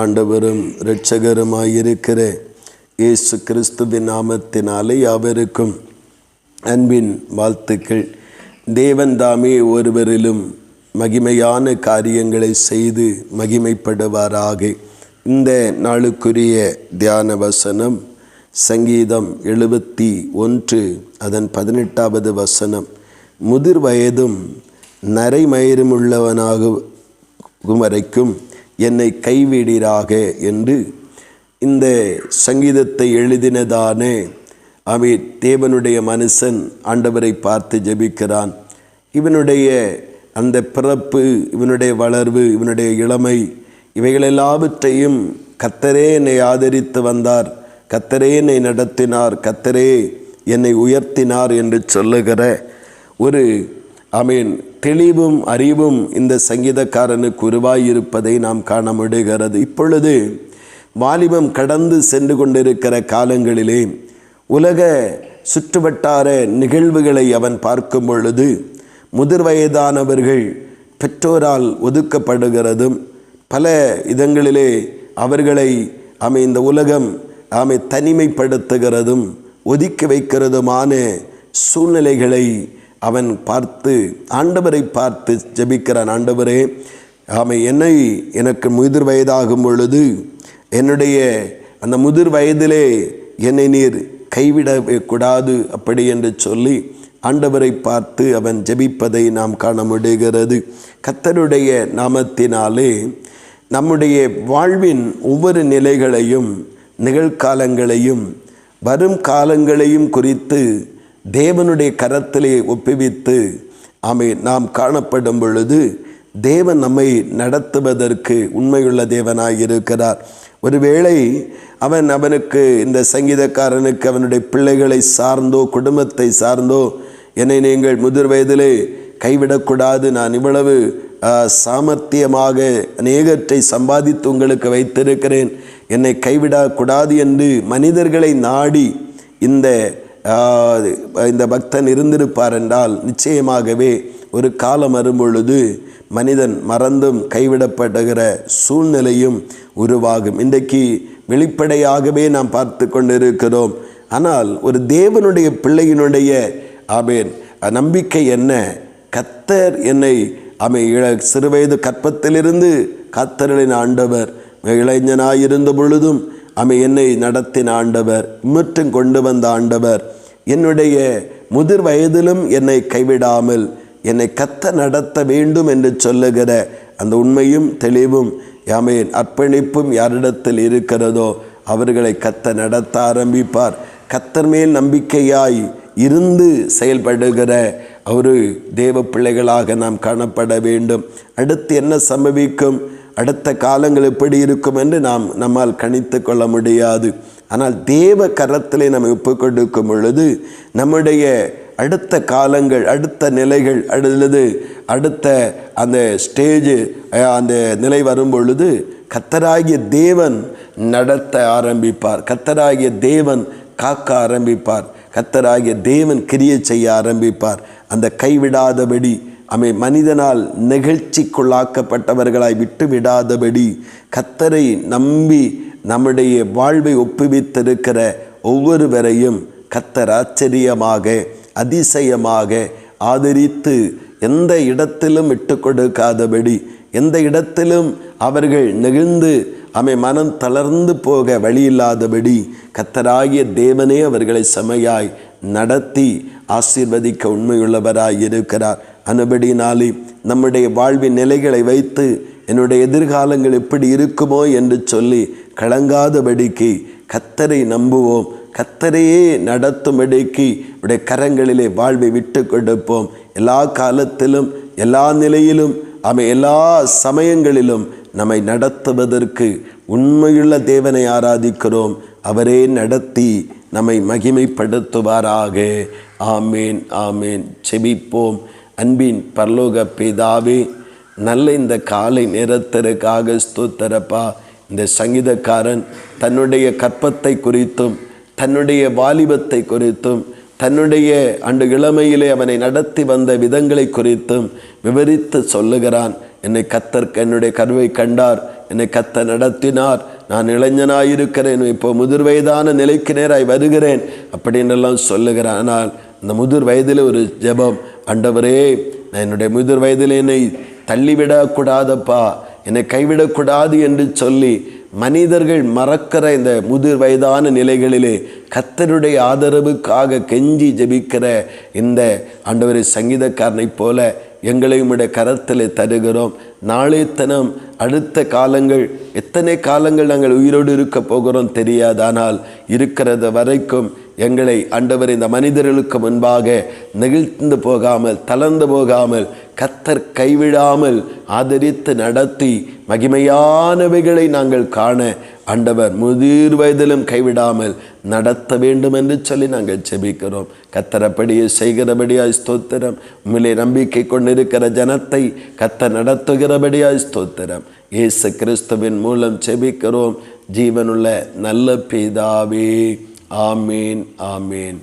ஆண்டவரும் இரட்சகருமாயிருக்கிற இயேசு கிறிஸ்துவின் நாமத்தினாலே அவருக்கும் அன்பின் வாழ்த்துக்கள். தேவன் தாமே ஒருவரிலும் மகிமையான காரியங்களை செய்து மகிமைப்படுவாராக. இந்த நாளுக்குரிய தியான வசனம் சங்கீதம் எழுபத்தி ஒன்று அதன் பதினெட்டாவது வசனம். முதிர் வயதும் நரைமயிரும் வரைக்கும் என்னை கைவிடீராக என்று இந்த சங்கீதத்தை எழுதினதானே. அவை தேவனுடைய மனுஷன் ஆண்டவரை பார்த்து ஜெபிக்கிறான். இவனுடைய அந்த பிறப்பு இவனுடைய வளர்வு இவனுடைய இளமை இவைகள் எல்லாவற்றையும் கத்தரே என்னை ஆதரித்து வந்தார். கத்தரே என்னை நடத்தினார். கத்தரே என்னை உயர்த்தினார் என்று சொல்லுகிற ஒரு அமீன் தெளிவும் அறிவும் இந்த சங்கீதக்காரனுக்கு உருவாயிருப்பதை நாம் காண முடிகிறது. இப்பொழுது வாலிபம் கடந்து சென்று கொண்டிருக்கிற காலங்களிலே உலக சுற்றுவட்டார நிகழ்வுகளை அவன் பார்க்கும் பொழுது முதிர் வயதானவர்கள் பெற்றோரால் ஒதுக்கப்படுகிறதும் பல இதங்களிலே அவர்களை அமை இந்த உலகம் ஆமை தனிமைப்படுத்துகிறதும் ஒதுக்கி வைக்கிறதுமான சூழ்நிலைகளை அவன் பார்த்து ஆண்டவரை பார்த்து ஜபிக்கிறான் ஆண்டவரே ஆமை என்னை எனக்கு முதிர் வயதாகும் பொழுது என்னுடைய அந்த முதிர் வயதிலே என்னை நீர் கைவிடவே கூடாது அப்படி என்று சொல்லி ஆண்டவரை பார்த்து அவன் ஜெபிப்பதை நாம் காண முடிகிறது. கத்தருடைய நாமத்தினாலே நம்முடைய வாழ்வின் ஒவ்வொரு நிலைகளையும் நிகழ்காலங்களையும் வரும் காலங்களையும் குறித்து தேவனுடைய கரத்திலே ஒப்புவித்து அவை நாம் காணப்படும் பொழுது தேவன் நம்மை நடத்துவதற்கு உண்மையுள்ள தேவனாக இருக்கிறார் ஒருவேளை அவன் அவனுக்கு இந்த சங்கீதக்காரனுக்கு அவனுடைய பிள்ளைகளை சார்ந்தோ குடும்பத்தை சார்ந்தோ என்னை நீங்கள் முதிர் வயதிலே கைவிடக்கூடாது நான் இவ்வளவு சாமர்த்தியமாக அநேகற்றை சம்பாதித்து உங்களுக்கு வைத்திருக்கிறேன். என்னை கைவிடக்கூடாது என்று மனிதர்களை நாடி இந்த இந்த பக்தன் இருந்திருப்பார் என்றால் நிச்சயமாகவே ஒரு காலம் வரும்பொழுது மனிதன் மறந்தும் கைவிடப்படுகிற சூழ்நிலையும் உருவாகும். இன்றைக்கு வெளிப்படையாகவே நாம் பார்த்து கொண்டிருக்கிறோம். ஆனால் ஒரு தேவனுடைய பிள்ளையினுடைய ஆமேன் நம்பிக்கை என்ன? கத்தர் என்னை அமை இள சிறுவயது கற்பத்திலிருந்து கத்தர்களின் ஆண்டவர் இளைஞனாயிருந்த பொழுதும் அமை என்னை நடத்தின ஆண்டவர் இம்மற்றும் கொண்டு வந்த ஆண்டவர். என்னுடைய முதிர் வயதிலும் என்னை கைவிடாமல் என்னை கத்த நடத்த வேண்டும் என்று சொல்லுகிற அந்த உண்மையும் தெளிவும் யாமையின் அர்ப்பணிப்பும் யாரிடத்தில் இருக்கிறதோ அவர்களை கத்த நடத்த ஆரம்பிப்பார். கத்தர் மேல் நம்பிக்கையாய் இருந்து செயல்படுகிற ஒரு தேவ பிள்ளைகளாக நாம் காணப்பட வேண்டும். அடுத்து என்ன சம்பவிக்கும்? அடுத்த காலங்கள் எப்படி இருக்கும் என்று நாம் நம்மால் கணித்து கொள்ள முடியாது. ஆனால் தேவ கரத்திலே நம்ம ஒப்பு கொடுக்கும் பொழுது நம்முடைய அடுத்த காலங்கள் அடுத்த நிலைகள் அல்லது அடுத்த அந்த ஸ்டேஜ் அந்த நிலை வரும் பொழுது கத்தராகிய தேவன் நடத்த ஆரம்பிப்பார். கத்தராகிய தேவன் காக்க ஆரம்பிப்பார். கத்தராகிய தேவன் கிரியை செய்ய ஆரம்பிப்பார். அந்த கைவிடாதபடி அமை மனிதனால் நெகிழ்ச்சிக்குள்ளாக்கப்பட்டவர்களாய் விட்டு விடாதபடி கத்தரை நம்பி நம்முடைய வாழ்வை ஒப்புவித்திருக்கிற ஒவ்வொருவரையும் கத்தர் ஆச்சரியமாக அதிசயமாக ஆதரித்து எந்த இடத்திலும் விட்டு கொடுக்காதபடி எந்த இடத்திலும் அவர்கள் நெகிழ்ந்து அமை மனம் தளர்ந்து போக வழியில்லாதபடி கத்தராகிய தேவனே அவர்களை செமையாய் நடத்தி ஆசீர்வதிக்க உண்மையுள்ளவராய் இருக்கிறார் அனுபடியினாலே நம்முடைய வாழ்வின் நிலைகளை வைத்து என்னுடைய எதிர்காலங்கள் எப்படி இருக்குமோ என்று சொல்லி கலங்காதபடிக்கு கத்தரை நம்புவோம். கத்தரையே நடத்தும்படிக்கு உடைய கரங்களிலே வாழ்வை விட்டு கொடுப்போம். எல்லா காலத்திலும் எல்லா நிலையிலும் அவை எல்லா சமயங்களிலும் நம்மை நடத்துவதற்கு உண்மையுள்ள தேவனை ஆராதிக்கிறோம். அவரே நடத்தி நம்மை மகிமைப்படுத்துவாராக. ஆமேன் ஆமேன். செபிப்போம் அன்பின் பரலோக பிதாவே நல்ல இந்த காலை நேரத்திற்காக ஸ்தோத்தரப்பா. இந்த சங்கீதக்காரன் தன்னுடைய கற்பத்தை குறித்தும் தன்னுடைய வாலிபத்தை குறித்தும் தன்னுடைய அன்று இளமையிலே அவனை நடத்தி வந்த விதங்களை குறித்தும் விவரித்து சொல்லுகிறான். என்னை கத்தர் என்னுடைய கருவை கண்டார் என்னை கத்த நடத்தினார். நான் இளைஞனாயிருக்கிறேன் இப்போ முதிர் வயதான நிலைக்கு நேராய் வருகிறேன் அப்படின்றெல்லாம் சொல்லுகிறான். ஆனால் இந்த முதிர் வயதில் ஒரு ஜெபம் ஆண்டவரே நான் என்னுடைய முதிர் வயதில் என்னை தள்ளிவிடக்கூடாதப்பா என்னை கைவிடக்கூடாது என்று சொல்லி மனிதர்கள் மறக்கிற இந்த முதிர் வயதான நிலைகளிலே கத்தருடைய ஆதரவுக்காக கெஞ்சி ஜெபிக்கிற இந்த ஆண்டவரை சங்கீதக்காரனைப் போல எங்களையும் உடைய கரத்தில் தருகிறோம். நாளை தினம் அடுத்த காலங்கள் எத்தனை காலங்கள் நாங்கள் உயிரோடு இருக்க போகிறோம் தெரியாது ஆனால் இருக்கிறது வரைக்கும் எங்களை ஆண்டவர் இந்த மனிதர்களுக்கு முன்பாக நெகிழ்ந்து போகாமல் தளர்ந்து போகாமல் கத்தர் கைவிடாமல் ஆதரித்து நடத்தி மகிமையானவைகளை நாங்கள் காண ஆண்டவர் முதிர் வயதிலும் கைவிடாமல் நடத்த வேண்டும் என்று சொல்லி நாங்கள் செபிக்கிறோம் கத்தரப்படியே செய்கிறபடியாய் ஸ்தோத்திரம். உண்மையிலே நம்பிக்கை கொண்டிருக்கிற ஜனத்தை கத்த நடத்துகிறபடியாய் ஸ்தோத்திரம். இயேசு கிறிஸ்துவின் மூலம் செபிக்கிறோம் ஜீவனுள்ள நல்ல பிதாவே. ஆமீன் ஆமீன்